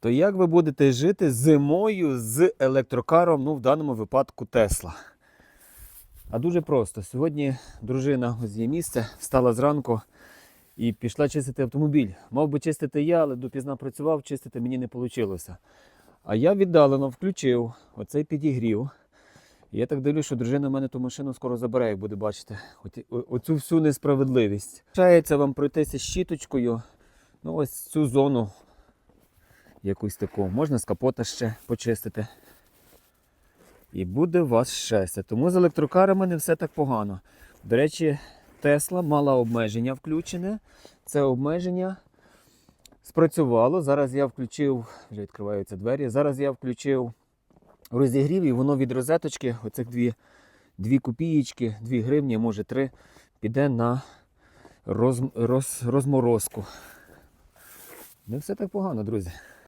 То як ви будете жити зимою з електрокаром, ну в даному випадку Тесла? А дуже просто. Сьогодні дружина ось є місце, встала зранку і пішла чистити автомобіль. Мав би чистити я, але допізна працював, чистити мені не вийшло. А я віддалено включив оцей підігрів. Я так дивлюсь, що дружина в мене ту машину скоро забере, як буде бачити. Оцю всю несправедливість. Чається вам пройтися щіточкою. Ну, ось цю зону якусь таку. Можна з капота ще почистити. І буде у вас щастя. Тому з електрокарами не все так погано. До речі, Тесла мала обмеження включене. Це обмеження спрацювало. Зараз я включив, вже відкриваються двері. Зараз я включив розігрів і воно від розеточки, оцих дві, дві копієчки, дві гривні, може три, піде на роз, роз, розморозку. Не все так погано, друзі.